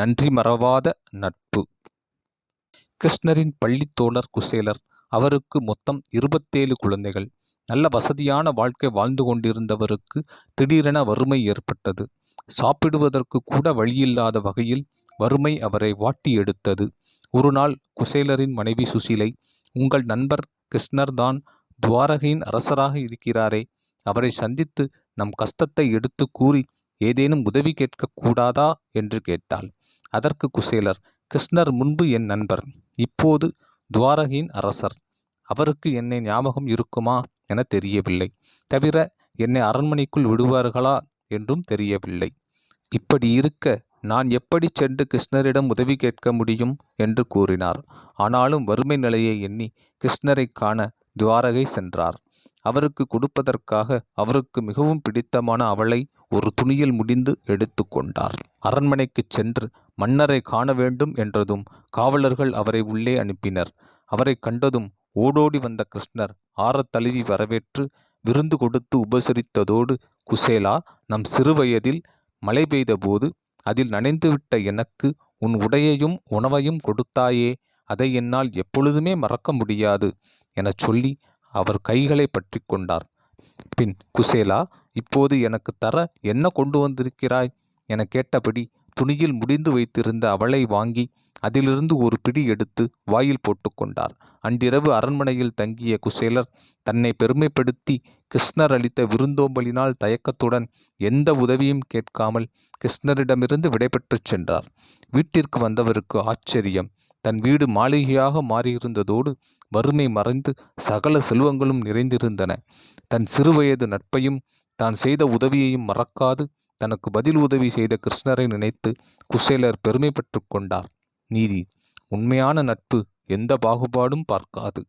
நன்றி மறவாத நட்பு. கிருஷ்ணரின் பள்ளித் தோழர் குசேலர் அவருக்கு மொத்தம் இருபத்தேழு குழந்தைகள். நல்ல வசதியான வாழ்க்கை வாழ்ந்து கொண்டிருந்தவருக்கு திடீரென வறுமை ஏற்பட்டது. சாப்பிடுவதற்கு கூட வழியில்லாத வகையில் வறுமை அவரை வாட்டி எடுத்தது. ஒரு நாள் குசேலரின் மனைவி சுசீலை உங்கள் நண்பர் கிருஷ்ணர் தான் துவாரகையின் அரசராக இருக்கிறாரே. அவரை சந்தித்து நம் கஷ்டத்தை எடுத்து கூறி ஏதேனும் உதவி கேட்கக்கூடாதா என்று கேட்டாள். அதற்கு குசேலர் கிருஷ்ணர் முன்பு என் நண்பர் இப்போது துவாரகையின் அரசர். அவருக்கு என்னை ஞாபகம் இருக்குமா என தெரியவில்லை. தவிர என்னை அரண்மனைக்குள் விடுவார்களா என்றும் தெரியவில்லை. இப்படி இருக்க நான் எப்படி சென்று கிருஷ்ணரிடம் உதவி கேட்க முடியும் என்று கூறினார். ஆனாலும் வறுமை நிலையை எண்ணி கிருஷ்ணரை காண துவாரகை சென்றார். அவருக்கு கொடுப்பதற்காக அவருக்கு மிகவும் பிடித்தமான அவளை ஒரு துணியில் முடிந்து எடுத்து கொண்டார். அரண்மனைக்குச் சென்று மன்னரை காண வேண்டும் என்றதும் காவலர்கள் அவரை உள்ளே அனுப்பினர். அவரை கண்டதும் ஓடோடி வந்த கிருஷ்ணர் ஆறத் தழுவி வரவேற்று விருந்து கொடுத்து உபசரித்ததோடு குசேலா நம் சிறுவயதில் மழை பெய்தபோது அதில் நனைந்துவிட்ட எனக்கு உன் உடையையும் உணவையும் கொடுத்தாயே அதை என்னால் எப்பொழுதுமே மறக்க முடியாது எனச் சொல்லி அவர் கைகளை பற்றி கொண்டார். பின் குசேலா இப்போது எனக்கு தர என்ன கொண்டு வந்திருக்கிறாய்? என கேட்டபடி துணியில் முடிந்து வைத்திருந்த அவளை வாங்கி அதிலிருந்து ஒரு பிடி எடுத்து வாயில் போட்டுக்கொண்டார் அன்றிரவு அரண்மனையில் தங்கிய குசேலர் தன்னை பெருமைப்படுத்தி கிருஷ்ணர் அளித்த விருந்தோம்பலினால் தயக்கத்துடன் எந்த உதவியும் கேட்காமல் கிருஷ்ணரிடமிருந்து விடைபெற்றுச் சென்றார். வீட்டிற்கு வந்தவருக்கு ஆச்சரியம். தன் வீடு மாளிகையாக மாறியிருந்ததோடு வறுமை மறைந்து சகல செல்வங்களும் நிறைந்திருந்தன. தன் சிறுவயது நட்பையும் தான் செய்த உதவியையும் மறக்காது தனக்கு பதில் உதவி செய்த கிருஷ்ணரை நினைத்து குசேலர் பெருமை பெற்று கொண்டார். நீதி உண்மையான நட்பு எந்த பாகுபாடும் பார்க்காது.